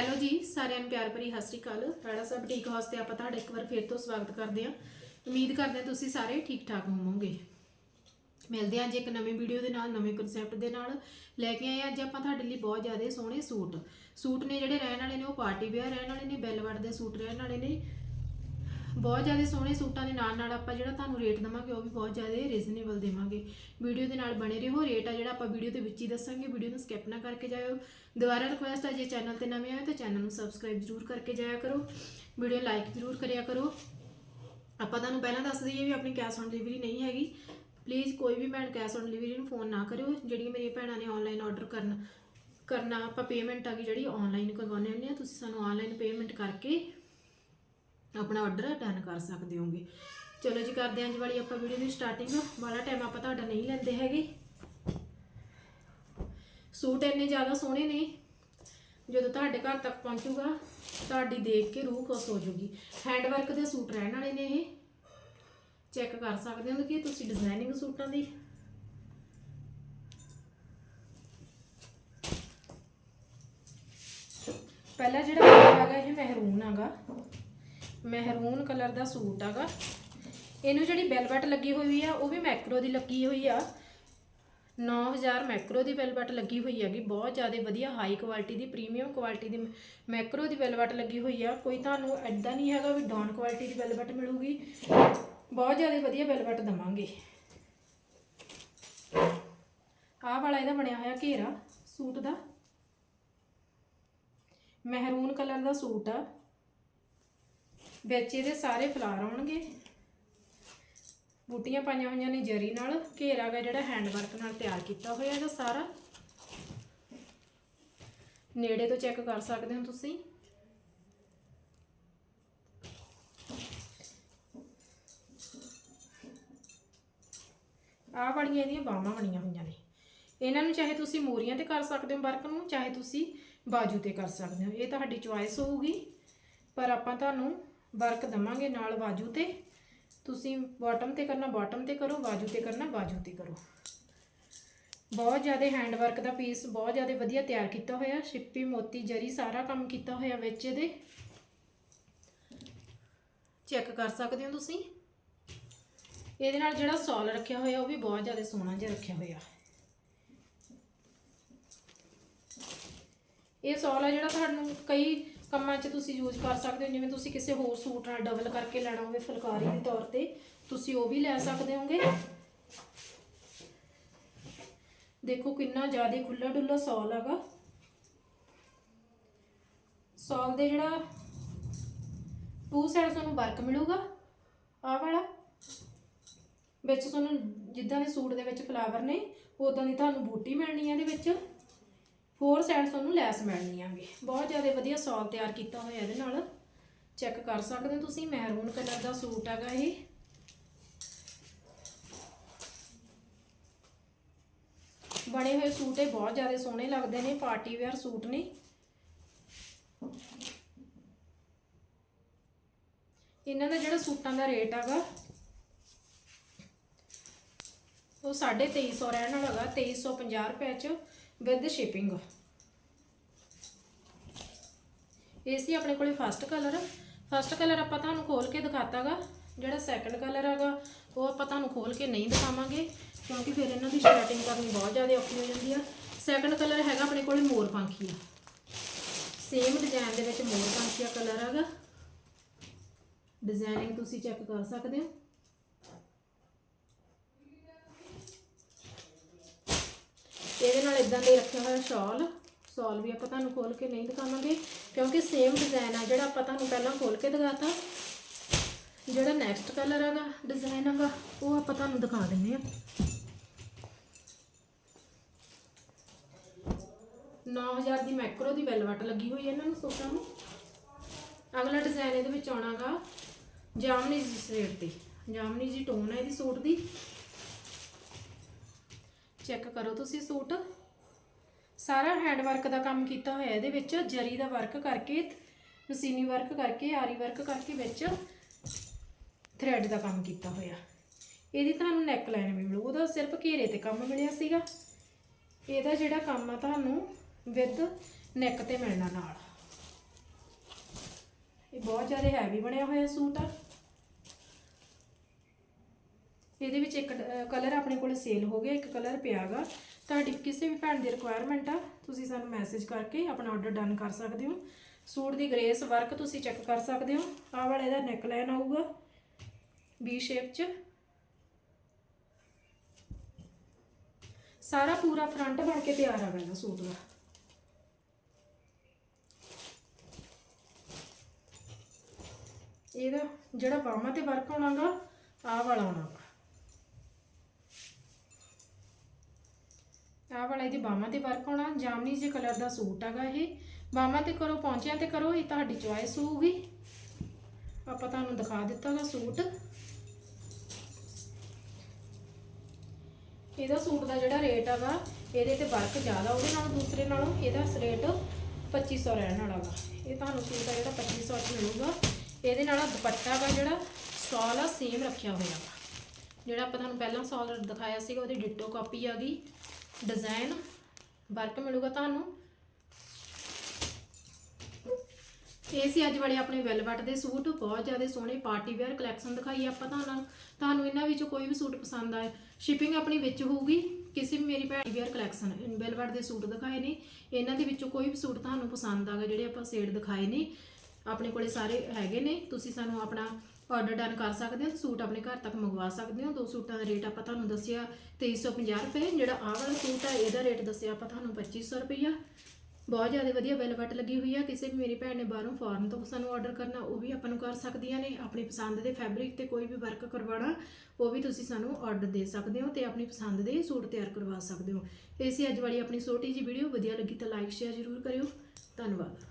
Hello ਜੀ, ਸਾਰਿਆਂ ਨੂੰ ਪਿਆਰ ਭਰੀ ਸਤਿ ਸ਼੍ਰੀ ਅਕਾਲ। ਰਾੜਾ ਸਾਹਿਬ ਠੀਕ ਹਾਊਸ ਤੇ ਆਪਾਂ ਤੁਹਾਡਾ ਇੱਕ ਵਾਰ ਫੇਰ ਤੋਂ ਸਵਾਗਤ ਕਰਦੇ ਹਾਂ। ਉਮੀਦ ਕਰਦੇ ਹਾਂ ਤੁਸੀਂ ਸਾਰੇ ਠੀਕ ਠਾਕ ਹੋਵੋਗੇ। ਮਿਲਦੇ ਹਾਂ ਅੱਜ ਇੱਕ ਨਵੇਂ ਵੀਡੀਓ ਦੇ ਨਾਲ, ਨਵੇਂ ਕਨਸੈਪਟ ਦੇ ਨਾਲ। ਲੈ ਕੇ ਆਏ ਹਾਂ ਅੱਜ ਆਪਾਂ ਤੁਹਾਡੇ ਲਈ ਬਹੁਤ ਜ਼ਿਆਦਾ ਸੋਹਣੇ ਸੂਟ। ਸੂਟ ਨੇ ਜਿਹੜੇ ਰਹਿਣ ਵਾਲੇ ਨੇ ਉਹ ਪਾਰਟੀ ਵੇਅਰ ਰਹਿਣ ਵਾਲੇ ਨੇ ਬੈਲਵਟ ਦੇ ਸੂਟ ਰਹਿਣ ਵਾਲੇ ਨੇ। ਬਹੁਤ ਜ਼ਿਆਦਾ ਸੋਹਣੇ ਸੂਟਾਂ ਦੇ ਨਾਲ ਨਾਲ ਆਪਾਂ ਜਿਹੜਾ ਤੁਹਾਨੂੰ ਰੇਟ ਦਵਾਂਗੇ ਉਹ ਵੀ ਬਹੁਤ ਜ਼ਿਆਦਾ ਰੀਜ਼ਨੇਬਲ ਦੇਵਾਂਗੇ। ਵੀਡੀਓ ਦੇ ਨਾਲ ਬਣੇ ਰਹੋ ਰੇਟ ਆ ਜਿਹੜਾ ਆਪਾਂ ਵੀਡੀਓ ਦੇ ਵਿੱਚ ਹੀ ਦੱਸਾਂਗੇ। ਵੀਡੀਓ ਨੂੰ ਸਕਿਪ ਨਾ ਕਰਕੇ ਜਾਇਓ। ਦੁਬਾਰਾ ਰਿਕੁਐਸਟ ਆ ਜੇ ਚੈਨਲ ਤੇ ਨਵੇਂ ਆਏ ਤਾਂ ਚੈਨਲ ਨੂੰ ਸਬਸਕ੍ਰਾਈਬ ਜ਼ਰੂਰ ਕਰਕੇ ਜਾਇਆ ਕਰੋ। ਵੀਡੀਓ ਲਾਈਕ ਜ਼ਰੂਰ ਕਰਿਆ ਕਰੋ। ਆਪਾਂ ਤੁਹਾਨੂੰ ਪਹਿਲਾਂ ਦੱਸ ਦਈਏ ਵੀ ਆਪਣੀ ਕੈਸ਼ ਔਨ ਡਿਲੀਵਰੀ ਨਹੀਂ ਹੈਗੀ। ਪਲੀਜ਼ ਕੋਈ ਵੀ ਭੈਣ ਕੈਸ਼ ਔਨ ਡਿਲੀਵਰੀ ਨੂੰ ਫੋਨ ਨਾ ਕਰਿਓ। ਜਿਹੜੀਆਂ ਮੇਰੀਆਂ ਭੈਣਾਂ ਨੇ ਆਨਲਾਈਨ ਆਰਡਰ ਕਰਨ, ਕਰਨਾ ਆਪਾਂ ਪੇਮੈਂਟ ਆ ਗਈ ਜਿਹੜੀ ਆਨਲਾਈਨ ਕਰਵਾਉਂਦੇ ਹੁੰਦੇ ਆ, ਤੁਸੀਂ ਸਾਨੂੰ ਆਨਲਾਈਨ ਪੇਮੈਂਟ ਕਰਕੇ ਆਪਣਾ ਆਰਡਰ ਡਨ ਕਰ ਸਕਦੇ ਹੋਗੇ। ਚਲੋ ਜੀ, ਕਰਦੇ ਹਾਂ ਅੱਜ ਵਾਲੀ ਆਪਾਂ ਵੀਡੀਓ ਦੀ ਸਟਾਰਟਿੰਗ ਵਾਲਾ ਟਾਈਮ ਆਪਾਂ ਤੁਹਾਡਾ ਨਹੀਂ ਲੈਂਦੇ ਹੈਗੇ। ਸੂਟ ਇੰਨੇ ਜ਼ਿਆਦਾ ਸੋਹਣੇ ਨੇ। ਜਦੋਂ ਤੁਹਾਡੇ ਘਰ ਤੱਕ ਪਹੁੰਚੂਗਾ, ਤੁਹਾਡੀ ਦੇਖ ਕੇ ਰੂਹ ਖੁਸ਼ ਹੋ ਜਾਊਗੀ ਹੈਂਡ ਵਰਕ ਦੇ ਸੂਟ ਰਹਿਣ ਵਾਲੇ ਨੇ ਇਹ। ਚੈੱਕ ਕਰ ਸਕਦੇ ਹੋ ਕਿ ਤੁਸੀਂ ਡਿਜ਼ਾਈਨਿੰਗ ਸੂਟਾਂ ਦੀ। ਪਹਿਲਾ ਜਿਹੜਾ ਹੈਗਾ ਇਹ ਮਹਿਰੂਨ ਹੈਗਾ। ਮਹਿਰੂਨ ਕਲਰ ਦਾ ਸੂਟ ਹੈਗਾ। ਇਹਨੂੰ ਜਿਹੜੀ ਬੈਲਬਟ ਲੱਗੀ ਹੋਈ ਆ, ਉਹ ਵੀ ਮੈਕਰੋ ਦੀ ਲੱਗੀ ਹੋਈ ਆ। 9000 ਮੈਕਰੋ ਦੀ ਵੈਲਵਟ ਲੱਗੀ ਹੋਈ ਹੈਗੀ। ਬਹੁਤ ਜ਼ਿਆਦਾ ਵਧੀਆ, ਹਾਈ ਕੁਆਲਿਟੀ ਦੀ, ਪ੍ਰੀਮੀਅਮ ਕੁਆਲਿਟੀ ਦੀ ਮੈਕਰੋ ਦੀ ਵੈਲਵਟ ਲੱਗੀ ਹੋਈ ਆ। ਕੋਈ ਤੁਹਾਨੂੰ ਐਦਾਂ ਨਹੀਂ ਹੈਗਾ ਵੀ ਡਾਊਨ ਕੁਆਲਿਟੀ ਦੀ ਵੈਲਵਟ ਮਿਲੂਗੀ। ਬਹੁਤ ਜ਼ਿਆਦਾ ਵਧੀਆ ਵੈਲਵਟ ਦਵਾਂਗੇ। ਆਹ ਵਾਲਾ ਇਹਦਾ ਬਣਿਆ ਹੋਇਆ ਘੇਰਾ, ਸੂਟ ਦਾ। ਮਹਿਰੂਨ ਕਲਰ ਦਾ ਸੂਟ ਆ। ਵਿੱਚ ਇਹਦੇ ਸਾਰੇ ਫਲਾਰ ਆਉਣਗੇ। ਬੂਟੀਆਂ ਪਾਈਆਂ ਹੋਈਆਂ ਨੇ ਜਰੀ ਨਾਲ। ਘੇਰਾ ਗਾ ਜਿਹੜਾ ਹੈਂਡ ਵਰਕ ਨਾਲ ਤਿਆਰ ਕੀਤਾ ਹੋਇਆ ਇਹਦਾ ਸਾਰਾ। ਨੇੜੇ ਤੋਂ ਚੈੱਕ ਕਰ ਸਕਦੇ ਹੋ ਤੁਸੀਂ। ਆਹ ਵਾਲੀਆਂ ਇਹਦੀਆਂ ਬਾਹਾਂ ਬਣੀਆਂ ਹੋਈਆਂ ਨੇ। ਇਹਨਾਂ ਨੂੰ ਚਾਹੇ ਤੁਸੀਂ ਮੋਰੀਆਂ ਤੇ ਕਰ ਸਕਦੇ ਹੋ ਵਰਕ ਨੂੰ, ਚਾਹੇ ਤੁਸੀਂ ਬਾਜੂ ਤੇ ਕਰ ਸਕਦੇ ਹੋ। ਇਹ ਤੁਹਾਡੀ ਚੁਆਇਸ ਹੋਊਗੀ। ਪਰ ਆਪਾਂ ਤੁਹਾਨੂੰ ਵਰਕ ਦਵਾਂਗੇ ਨਾਲ ਬਾਜੂ ਤੇ। ਤੁਸੀਂ ਬਾਟਮ ਤੇ ਕਰਨਾ ਬਾਟਮ ਤੇ ਕਰੋ ਬਾਜੂ ਤੇ ਕਰਨਾ ਬਾਜੂ ਤੇ ਕਰੋ। ਬਹੁਤ ਜ਼ਿਆਦਾ ਹੈਂਡ ਵਰਕ ਦਾ ਪੀਸ ਬਹੁਤ ਜ਼ਿਆਦਾ ਵਧੀਆ ਤਿਆਰ ਕੀਤਾ ਹੋਇਆ। ਸ਼ਿੱਪੀ, ਮੋਤੀ, ਜਰੀ, ਸਾਰਾ ਕੰਮ ਕੀਤਾ ਹੋਇਆ ਵਿੱਚ ਇਹਦੇ। ਚੈੱਕ ਕਰ ਸਕਦੇ ਹੋ ਤੁਸੀਂ? ਇਹਦੇ ਨਾਲ ਜਿਹੜਾ ਸੌਲ ਰੱਖਿਆ ਹੋਇਆ, ਉਹ ਵੀ ਬਹੁਤ ਜ਼ਿਆਦਾ ਸੋਹਣਾ ਜਿਹਾ ਰੱਖਿਆ ਹੋਇਆ। ਇਹ ਸੌਲ ਆ ਜਿਹੜਾ ਤੁਹਾਨੂੰ ਕਈ ਕੰਮਾਂ 'ਚ ਤੁਸੀਂ ਯੂਜ਼ ਕਰ ਸਕਦੇ ਹੋ, ਜਿਵੇਂ ਤੁਸੀਂ ਕਿਸੇ ਹੋਰ ਸੂਟ ਨਾਲ ਡਬਲ ਕਰਕੇ ਲੈਣਾ ਹੋਵੇ ਫੁਲਕਾਰੀ ਦੇ ਤੌਰ ਤੇ, ਤੁਸੀਂ ਉਹ ਵੀ ਲੈ ਸਕਦੇ ਹੋਗੇ। ਦੇਖੋ ਕਿੰਨਾ ਜ਼ਿਆਦਾ ਖੁੱਲਾ ਡੁੱਲਾ ਸੌਲ ਹੈਗਾ। ਸੌਲ ਦੇ ਜਿਹੜਾ ਟੂ ਸਾਈਡ ਤੁਹਾਨੂੰ ਵਰਕ ਮਿਲੂਗਾ, ਆਹ ਵਾਲਾ। ਵਿੱਚ ਤੁਹਾਨੂੰ ਜਿੱਦਾਂ ਦੇ ਸੂਟ ਦੇ ਵਿੱਚ ਫਲਾਵਰ ਨੇ, ਉਦਾਂ ਦੀ ਤੁਹਾਨੂੰ ਬੂਟੀ ਮਿਲਣੀ ਹੈ ਇਹਦੇ ਵਿੱਚ। ਫੋਰ ਸਾਈਡ ਤੁਹਾਨੂੰ ਲੈਸ ਮਿਲਣੀ ਆਂਗੇ ਬਹੁਤ ਜ਼ਿਆਦਾ ਵਧੀਆ ਸੌਲ ਤਿਆਰ ਕੀਤਾ ਹੋਇਆ ਇਹਦੇ ਨਾਲ। ਚੈੱਕ ਕਰ ਸਕਦੇ ਹੋ ਤੁਸੀਂ ਮਹਿਰੂਨ ਕਲਰ ਦਾ ਸੂਟ ਹੈਗਾ ਇਹ। ਬਣੇ ਹੋਏ ਸੂਟ ਇਹ ਬਹੁਤ ਜ਼ਿਆਦਾ ਸੋਹਣੇ ਲੱਗਦੇ ਨੇ ਪਾਰਟੀ ਵੇਅਰ ਸੂਟ ਨੇ। ਇਹਨਾਂ ਦਾ ਜਿਹੜਾ ਸੂਟਾਂ ਦਾ ਰੇਟ ਹੈਗਾ, ਉਹ 2350 ਰਹਿਣ ਵਾਲਾ ਹੈਗਾ 2350 ਰੁਪਏ ਚ। ਵਿਦ ਸ਼ਿਪਿੰਗ ਇਹ ਸੀ ਆਪਣੇ ਕੋਲੇ ਫਸਟ ਕਲਰ ਫਸਟ ਕਲਰ ਆਪਾਂ ਤੁਹਾਨੂੰ ਖੋਲ ਕੇ ਦਿਖਾਤਾਗਾ, ਜਿਹੜਾ ਸੈਕੰਡ ਕਲਰ ਹੈਗਾ, ਉਹ ਆਪਾਂ ਤੁਹਾਨੂੰ ਖੋਲ ਕੇ ਨਹੀਂ ਦਿਖਾਵਾਂਗੇ, ਕਿਉਂਕਿ ਫਿਰ ਇਹਨਾਂ ਦੀ ਸਟਾਰਟਿੰਗ ਕਰਨੀ ਬਹੁਤ ਜ਼ਿਆਦਾ ਔਖੀ ਹੋ ਜਾਂਦੀ ਆ। ਸੈਕੰਡ ਕਲਰ ਹੈਗਾ ਆਪਣੇ ਕੋਲੇ ਮੋਰ ਪੰਖੀਆ ਸੇਮ ਡਿਜ਼ਾਈਨ ਦੇ ਵਿੱਚ ਮੋਰ ਪੰਖੀਆ ਕਲਰ ਹੈਗਾ। ਡਿਜ਼ਾਈਨਿੰਗ ਤੁਸੀਂ ਚੈੱਕ ਕਰ ਸਕਦੇ ਹੋ। ਇਹਦੇ ਨਾਲ ਇਦਾਂ ਦੇ ਰੱਖਿਆ ਹੋਇਆ ਸ਼ਾਲ। ਸ਼ਾਲ ਵੀ ਆਪਾਂ ਤੁਹਾਨੂੰ ਖੋਲ ਕੇ ਨਹੀਂ ਦਿਖਾਵਾਂਗੇ, ਕਿਉਂਕਿ ਸੇਮ ਡਿਜ਼ਾਈਨ ਆ ਜਿਹੜਾ ਆਪਾਂ ਤੁਹਾਨੂੰ ਪਹਿਲਾਂ ਖੋਲ ਕੇ ਦਿਖਾਤਾ। ਜਿਹੜਾ ਨੈਕਸਟ ਕਲਰ ਹੈਗਾ ਡਿਜ਼ਾਈਨ ਹੈਗਾ, ਉਹ ਆਪਾਂ ਤੁਹਾਨੂੰ ਦਿਖਾ ਦਿੰਨੇ ਆ 9000 ਦੀ ਮੈਕਰੋ ਦੀ ਵੈਲਵਟ ਲੱਗੀ ਹੋਈ ਹੈ ਇਹਨਾਂ ਨੂੰ ਸੂਟਾਂ ਨੂੰ। ਅਗਲਾ ਡਿਜ਼ਾਈਨ ਇਹਦੇ ਵਿੱਚ ਆਉਣਾਗਾ ਜਾਮਨੀ ਜੀ ਸੇਟ ਦੀ। ਜਾਮਨੀ ਜੀ ਟੋਨ ਹੈ ਇਹਦੀ ਸੂਟ ਦੀ। ਚੈੱਕ ਕਰੋ ਤੁਸੀਂ ਸੂਟ। ਸਾਰਾ ਹੈਂਡ ਵਰਕ ਦਾ ਕੰਮ ਕੀਤਾ ਹੋਇਆ ਇਹਦੇ ਵਿੱਚ। ਜਰੀ ਦਾ ਵਰਕ ਕਰਕੇ, ਮਸ਼ੀਨੀ ਵਰਕ ਕਰਕੇ, ਆਰੀ ਵਰਕ ਕਰਕੇ ਵਿੱਚ ਥ੍ਰੈਡ ਦਾ ਕੰਮ ਕੀਤਾ ਹੋਇਆ। ਇਹਦੀ ਤੁਹਾਨੂੰ ਨੈਕ ਲਾਈਨ ਵੀ ਮਿਲੂ। ਉਹਦਾ ਸਿਰਫ ਘੇਰੇ ਤੇ ਕੰਮ ਮਿਲਿਆ ਸੀਗਾ। ਇਹਦਾ ਜਿਹੜਾ ਕੰਮ ਆ ਤੁਹਾਨੂੰ ਵਿਦ ਨੈਕ ਤੇ ਮਿਲਣਾ ਨਾਲ। ਇਹ ਬਹੁਤ ਜ਼ਿਆਦਾ ਹੈਵੀ ਬਣਿਆ ਹੋਇਆ ਸੂਟ ਆ। ਇਹਦੇ ਵਿੱਚ ਇੱਕ ਕਲਰ ਆਪਣੇ ਕੋਲ ਸੇਲ ਹੋ ਗਿਆ, ਇੱਕ ਕਲਰ ਪਿਆਗਾ ਤੁਹਾਡੀ ਕਿਸੇ ਵੀ ਭੈਣ ਦੀ ਰਿਕੁਆਇਰਮੈਂਟ ਆ, ਤੁਸੀਂ ਸਾਨੂੰ ਮੈਸੇਜ ਕਰਕੇ ਆਪਣਾ ਆਰਡਰ ਡਨ ਕਰ ਸਕਦੇ ਹੋ। ਸੂਟ ਦੀ ਗ੍ਰੇਸ ਵਰਕ ਤੁਸੀਂ ਚੈੱਕ ਕਰ ਸਕਦੇ ਹੋ। ਆਹ ਵਾਲਾ ਇਹਦਾ ਨੈਕ ਲਾਈਨ ਆਊਗਾ ਬੀ ਸ਼ੇਪ 'ਚ। ਸਾਰਾ ਪੂਰਾ ਫਰੰਟ ਬਣ ਕੇ ਤਿਆਰ ਆ ਗਿਆ ਸੂਟ ਦਾ। ਇਹਦਾ ਜਿਹੜਾ ਬਾਹਾਂ ਤੇ ਵਰਕ ਹੋਣਾਗਾ ਆਹ ਵਾਲਾ ਹੋਣਾਗਾ ਆਹ ਵਾਲਾ ਇਹਦੀ ਬਾਹਾਂ ਤੇ ਵਰਕ ਹੋਣਾ ਜਾਮਨੀ ਜੇ ਕਲਰ ਦਾ ਸੂਟ ਹੈਗਾ ਇਹ। ਬਾਹਾਂ ਤੇ ਕਰੋ, ਪੌਂਚਿਆਂ ਤੇ ਕਰੋ, ਇਹ ਤੁਹਾਡੀ ਚੁਆਇਸ ਹੋਊਗੀ। ਆਪਾਂ ਤੁਹਾਨੂੰ ਦਿਖਾ ਦਿੱਤਾ ਦਿੱਤਾਗਾ ਸੂਟ। ਇਹਦਾ ਸੂਟ ਦਾ ਜਿਹੜਾ ਰੇਟ ਹੈਗਾ ਇਹਦੇ ਤੇ ਵਰਕ ਜ਼ਿਆਦਾ ਉਹਦੇ ਨਾਲੋਂ ਦੂਸਰੇ ਨਾਲੋਂ, ਇਹਦਾ ਰੇਟ 2500 ਰਹਿਣ ਵਾਲਾ ਵਾ। ਇਹ ਤੁਹਾਨੂੰ ਸੂਟ ਆ ਜਿਹੜਾ 2500 ਚ ਮਿਲੂਗਾ, ਇਹਦੇ ਨਾਲ ਦੁਪੱਟਾ ਵਾ ਜਿਹੜਾ ਸੌਲ ਆ ਸੇਮ ਰੱਖਿਆ ਹੋਇਆ ਵਾ। ਜਿਹੜਾ ਆਪਾਂ ਤੁਹਾਨੂੰ ਪਹਿਲਾਂ ਸੌਲ ਦਿਖਾਇਆ ਸੀਗਾ, ਉਹਦੀ ਡਿਟੋ ਕਾਪੀ ਆ ਗਈ। ਡਿਜ਼ਾਈਨ ਵਰਕ ਮਿਲੂਗਾ ਤੁਹਾਨੂੰ। ਇਹ ਸੀ ਅੱਜ ਵਾਲੇ ਆਪਣੇ ਵੈਲਵਟ ਦੇ ਸੂਟ। ਬਹੁਤ ਜ਼ਿਆਦਾ ਸੋਹਣੇ ਪਾਰਟੀ ਵੇਅਰ ਕਲੈਕਸ਼ਨ ਦਿਖਾਈ ਆਪਾਂ ਤੁਹਾਨੂੰ। ਤੁਹਾਨੂੰ ਇਹਨਾਂ ਵਿੱਚੋਂ ਕੋਈ ਵੀ ਸੂਟ ਪਸੰਦ ਆਏ ਸ਼ਿਪਿੰਗ ਆਪਣੀ ਵਿੱਚ ਹੋਊਗੀ। ਕਿਸੇ ਵੀ ਮੇਰੀ ਭੈਣ ਵੇਅਰ ਕਲੈਕਸ਼ਨ ਵੈਲਵਟ ਦੇ ਸੂਟ ਦਿਖਾਏ ਨੇ। ਇਹਨਾਂ ਦੇ ਵਿੱਚੋਂ ਕੋਈ ਵੀ ਸੂਟ ਤੁਹਾਨੂੰ ਪਸੰਦ ਆ ਗਿਆ, ਜਿਹੜੇ ਆਪਾਂ ਸੇਡ ਦਿਖਾਏ ਨੇ। ਆਪਣੇ ਕੋਲੇ ਸਾਰੇ ਹੈਗੇ ਨੇ। ਤੁਸੀਂ ਸਾਨੂੰ ਆਪਣਾ ਆਰਡਰ ਡਨ ਕਰ ਸਕਦੇ ਹੋ ਸੂਟ ਆਪਣੇ ਘਰ ਤੱਕ ਮੰਗਵਾ ਸਕਦੇ ਹੋ। ਦੋ ਸੂਟਾਂ ਦਾ ਰੇਟ ਆਪਾਂ ਤੁਹਾਨੂੰ ਦੱਸਿਆ 2350 ਰੁਪਏ, ਜਿਹੜਾ ਆਹ ਵਾਲਾ ਸੂਟ ਆ, ਇਹਦਾ ਰੇਟ ਦੱਸਿਆ ਆਪਾਂ ਤੁਹਾਨੂੰ 2500 ਰੁਪਈਆ। ਬਹੁਤ ਜ਼ਿਆਦਾ ਵਧੀਆ ਵੈਲਵਟ ਲੱਗੀ ਹੋਈ ਆ, ਕਿਸੇ ਵੀ ਮੇਰੀ ਭੈਣ ਨੇ ਬਾਹਰੋਂ ਫੋਰਨ ਤੋਂ ਸਾਨੂੰ ਆਰਡਰ ਕਰਨਾ, ਉਹ ਵੀ ਆਪਾਂ ਨੂੰ ਕਰ ਸਕਦੀਆਂ ਨੇ। ਆਪਣੀ ਪਸੰਦ ਦੇ ਫੈਬਰਿਕ ਤੇ ਕੋਈ ਵੀ ਵਰਕ ਕਰਵਾਉਣਾ, ਉਹ ਵੀ ਤੁਸੀਂ ਸਾਨੂੰ ਆਰਡਰ ਦੇ ਸਕਦੇ ਹੋ ਤੇ ਆਪਣੀ ਪਸੰਦ ਦੇ ਸੂਟ ਤਿਆਰ ਕਰਵਾ ਸਕਦੇ ਹੋ। ਇਹ ਅੱਜ ਵਾਲੀ ਆਪਣੀ ਛੋਟੀ ਜਿਹੀ ਵੀਡੀਓ ਵਧੀਆ ਲੱਗੀ ਤਾਂ ਲਾਈਕ ਸ਼ੇਅਰ ਜ਼ਰੂਰ ਕਰਿਓ। ਧੰਨਵਾਦ।